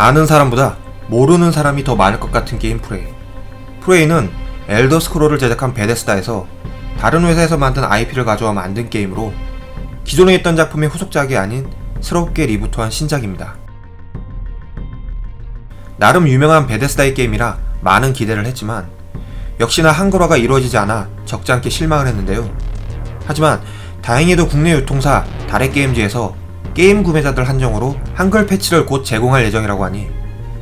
아는 사람보다 모르는 사람이 더 많을 것 같은 게임 프레이. 프레이는 엘더 스크롤을 제작한 베데스다에서 다른 회사에서 만든 IP를 가져와 만든 게임으로 기존에 있던 작품의 후속작이 아닌 새롭게 리부트한 신작입니다. 나름 유명한 베데스다의 게임이라 많은 기대를 했지만 역시나 한글화가 이루어지지 않아 적지 않게 실망을 했는데요. 하지만 다행히도 국내 유통사 달의 게임즈에서 게임 구매자들 한정으로 한글 패치를 곧 제공할 예정이라고 하니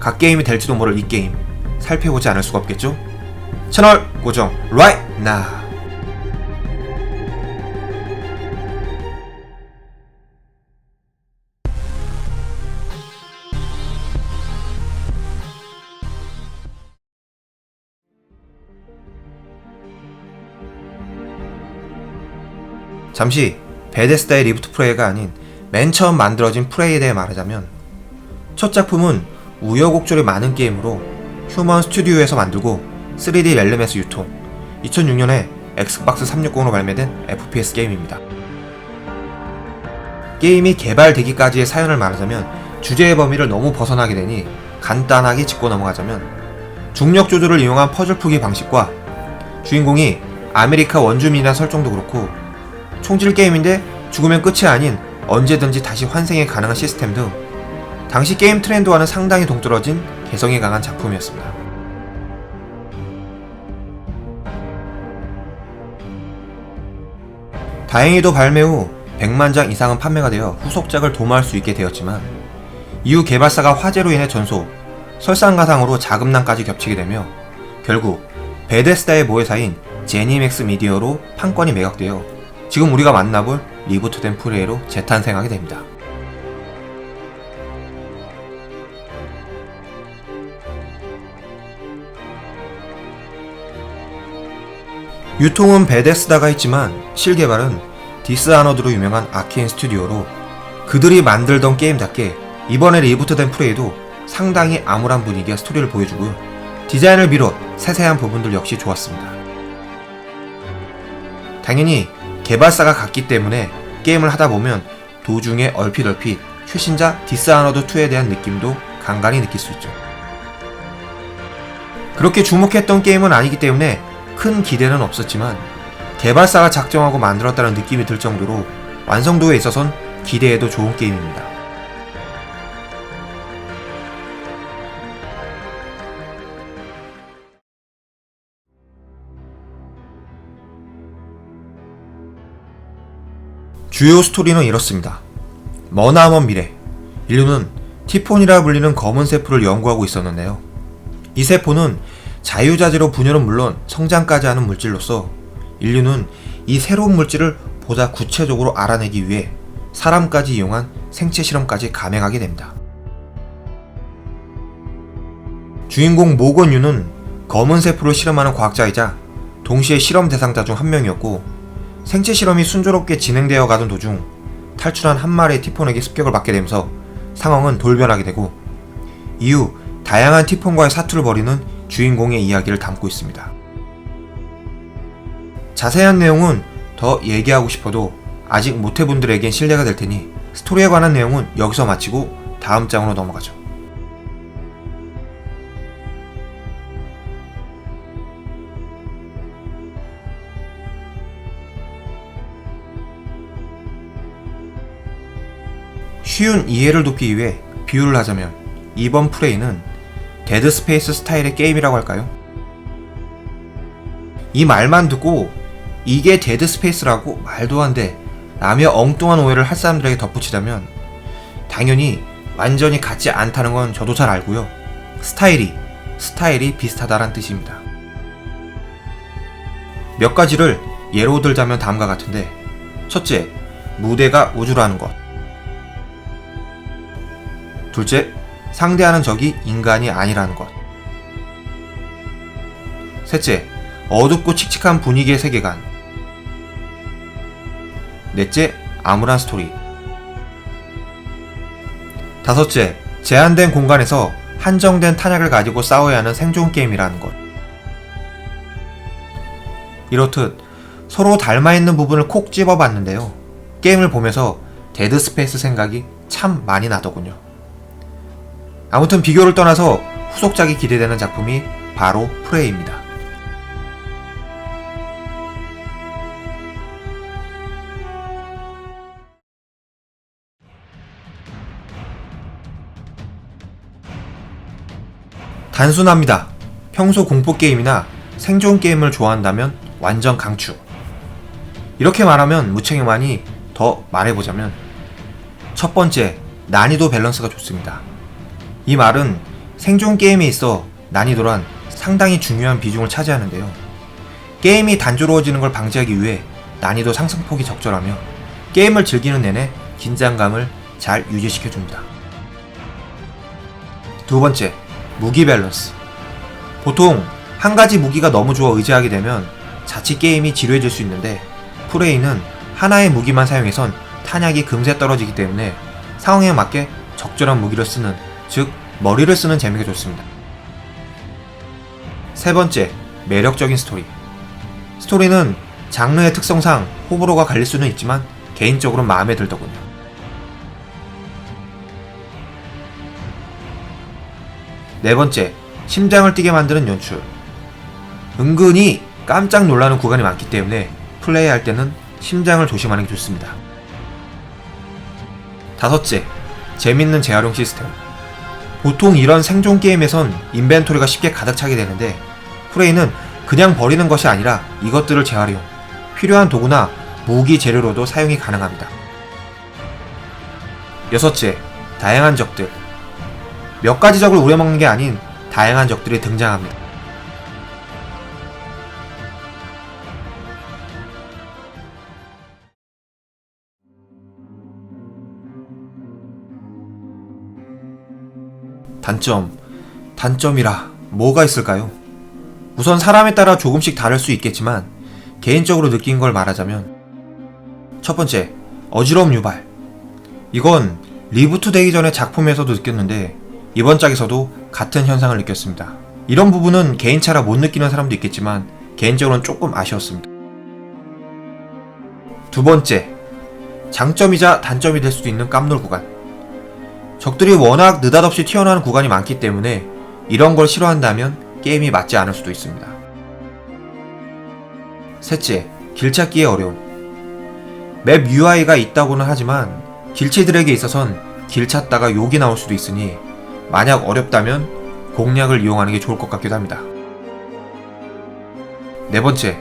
각 게임이 될지도 모를 이 게임 살펴보지 않을 수가 없겠죠? 채널 고정 right now. 잠시 베데스다의 리부트 프레이가 아닌 맨 처음 만들어진 프레이에 대해 말하자면 첫 작품은 우여곡절이 많은 게임으로 휴먼 스튜디오에서 만들고 3D 렐름에서 유통 2006년에 엑스박스 360으로 발매된 FPS 게임입니다. 게임이 개발되기까지의 사연을 말하자면 주제의 범위를 너무 벗어나게 되니 간단하게 짚고 넘어가자면 중력 조절을 이용한 퍼즐 풀기 방식과 주인공이 아메리카 원주민이라 설정도 그렇고 총질 게임인데 죽으면 끝이 아닌 언제든지 다시 환생이 가능한 시스템 등 당시 게임 트렌드와는 상당히 동떨어진 개성이 강한 작품이었습니다. 다행히도 발매 후 100만 장 이상은 판매가 되어 후속작을 도모할 수 있게 되었지만 이후 개발사가 화재로 인해 전소, 설상가상으로 자금난까지 겹치게 되며 결국 베데스다의 모회사인 제니맥스 미디어로 판권이 매각되어 지금 우리가 만나볼 리부트된 프레이로 재탄생하게 됩니다. 유통은 베데스다가 있지만 실개발은 디스아너드로 유명한 아케인 스튜디오로 그들이 만들던 게임답게 이번에 리부트된 프레이도 상당히 암울한 분위기와 스토리를 보여주고요. 디자인을 비롯 세세한 부분들 역시 좋았습니다. 당연히 개발사가 같기 때문에 게임을 하다 보면 도중에 얼핏 얼핏 최신작 디스아너드 2에 대한 느낌도 간간히 느낄 수 있죠. 그렇게 주목했던 게임은 아니기 때문에 큰 기대는 없었지만 개발사가 작정하고 만들었다는 느낌이 들 정도로 완성도에 있어선 기대해도 좋은 게임입니다. 주요 스토리는 이렇습니다. 머나먼 미래. 인류는 티폰이라 불리는 검은 세포를 연구하고 있었는데요. 이 세포는 자유자재로 분열은 물론 성장까지 하는 물질로서 인류는 이 새로운 물질을 보다 구체적으로 알아내기 위해 사람까지 이용한 생체 실험까지 감행하게 됩니다. 주인공 모건유는 검은 세포를 실험하는 과학자이자 동시에 실험 대상자 중 한 명이었고 생체 실험이 순조롭게 진행되어 가던 도중 탈출한 한 마리의 티폰에게 습격을 받게 되면서 상황은 돌변하게 되고 이후 다양한 티폰과의 사투를 벌이는 주인공의 이야기를 담고 있습니다. 자세한 내용은 더 얘기하고 싶어도 아직 모태분들에겐 신뢰가 될 테니 스토리에 관한 내용은 여기서 마치고 다음 장으로 넘어가죠. 쉬운 이해를 돕기 위해 비유를 하자면 이번 프레이는 데드 스페이스 스타일의 게임이라고 할까요? 이 말만 듣고 이게 데드 스페이스라고 말도 안 돼. 라며 엉뚱한 오해를 할 사람들에게 덧붙이자면 당연히 완전히 같지 않다는 건 저도 잘 알고요. 스타일이 스타일이 비슷하다란 뜻입니다. 몇 가지를 예로 들자면 다음과 같은데 첫째, 무대가 우주라는 것. 둘째, 상대하는 적이 인간이 아니라는 것. 셋째, 어둡고 칙칙한 분위기의 세계관. 넷째, 암울한 스토리. 다섯째, 제한된 공간에서 한정된 탄약을 가지고 싸워야 하는 생존 게임이라는 것. 이렇듯 서로 닮아있는 부분을 콕 집어봤는데요. 게임을 보면서 데드 스페이스 생각이 참 많이 나더군요. 아무튼 비교를 떠나서 후속작이 기대되는 작품이 바로 프레이입니다. 단순합니다. 평소 공포 게임이나 생존 게임을 좋아한다면 완전 강추. 이렇게 말하면 무책임하니 더 말해보자면 첫 번째, 난이도 밸런스가 좋습니다. 이 말은 생존 게임에 있어 난이도란 상당히 중요한 비중을 차지하는데요. 게임이 단조로워지는 걸 방지하기 위해 난이도 상승폭이 적절하며 게임을 즐기는 내내 긴장감을 잘 유지시켜줍니다. 두 번째, 무기 밸런스. 보통 한 가지 무기가 너무 좋아 의지하게 되면 자칫 게임이 지루해질 수 있는데 프레이는 하나의 무기만 사용해선 탄약이 금세 떨어지기 때문에 상황에 맞게 적절한 무기를 쓰는 즉 머리를 쓰는 재미가 좋습니다. 세 번째, 매력적인 스토리. 스토리는 장르의 특성상 호불호가 갈릴 수는 있지만 개인적으로 마음에 들더군요. 네 번째, 심장을 뛰게 만드는 연출. 은근히 깜짝 놀라는 구간이 많기 때문에 플레이할 때는 심장을 조심하는 게 좋습니다. 다섯째, 재밌는 재활용 시스템. 보통 이런 생존 게임에선 인벤토리가 쉽게 가득 차게 되는데 프레이는 그냥 버리는 것이 아니라 이것들을 재활용, 필요한 도구나 무기 재료로도 사용이 가능합니다. 여섯째, 다양한 적들. 몇 가지 적을 우려먹는 게 아닌 다양한 적들이 등장합니다. 단점, 단점이라 뭐가 있을까요? 우선 사람에 따라 조금씩 다를 수 있겠지만 개인적으로 느낀 걸 말하자면 첫 번째, 어지러움 유발. 이건 리부트 되기 전에 작품에서도 느꼈는데 이번 짝에서도 같은 현상을 느꼈습니다. 이런 부분은 개인차라 못 느끼는 사람도 있겠지만 개인적으로는 조금 아쉬웠습니다. 두 번째, 장점이자 단점이 될 수도 있는 깜놀 구간. 적들이 워낙 느닷없이 튀어나오는 구간이 많기 때문에 이런 걸 싫어한다면 게임이 맞지 않을 수도 있습니다. 셋째, 길 찾기의 어려움. 맵 UI가 있다고는 하지만 길치들에게 있어선 길 찾다가 욕이 나올 수도 있으니 만약 어렵다면 공략을 이용하는 게 좋을 것 같기도 합니다. 네 번째,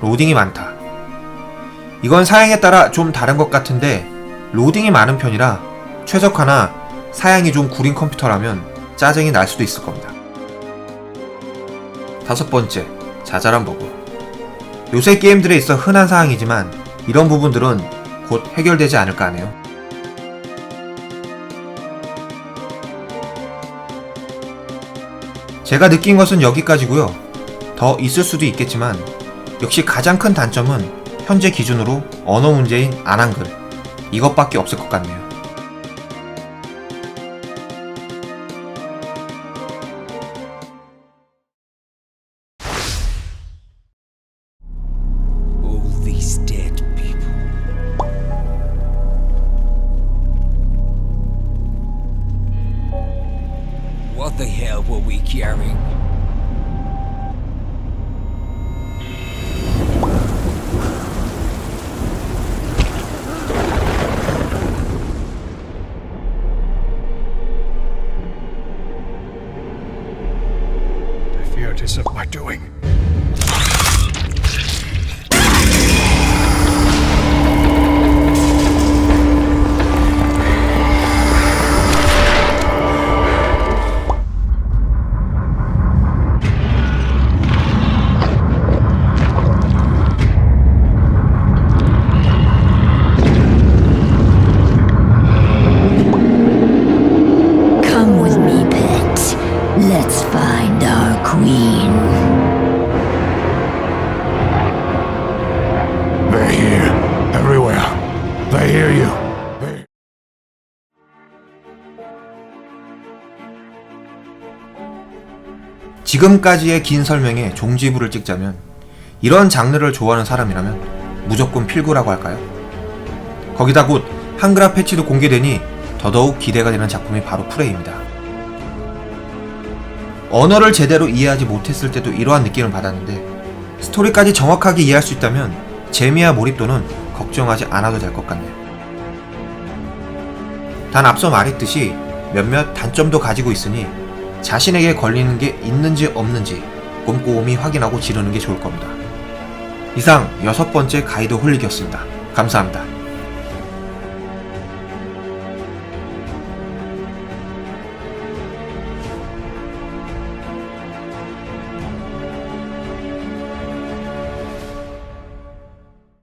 로딩이 많다. 이건 사양에 따라 좀 다른 것 같은데 로딩이 많은 편이라 최적화나 사양이 좀 구린 컴퓨터라면 짜증이 날 수도 있을 겁니다. 다섯 번째, 자잘한 버그. 요새 게임들에 있어 흔한 사항이지만 이런 부분들은 곧 해결되지 않을까 하네요. 제가 느낀 것은 여기까지고요. 더 있을 수도 있겠지만 역시 가장 큰 단점은 현재 기준으로 언어 문제인 안한글 이것밖에 없을 것 같네요. These dead hear you. 지금까지의 긴 설명에 종지부를 찍자면 이런 장르를 좋아하는 사람이라면 무조건 필구라고 할까요? 거기다 곧 한글화 패치도 공개되니 더더욱 기대가 되는 작품이 바로 프레이입니다. 언어를 제대로 이해하지 못했을 때도 이러한 느낌을 받았는데 스토리까지 정확하게 이해할 수 있다면 재미와 몰입도는 걱정하지 않아도 될 것 같네요. 단 앞서 말했듯이 몇몇 단점도 가지고 있으니 자신에게 걸리는 게 있는지 없는지 꼼꼼히 확인하고 지르는 게 좋을 겁니다. 이상 여섯 번째 가이드 홀릭이었습니다. 감사합니다.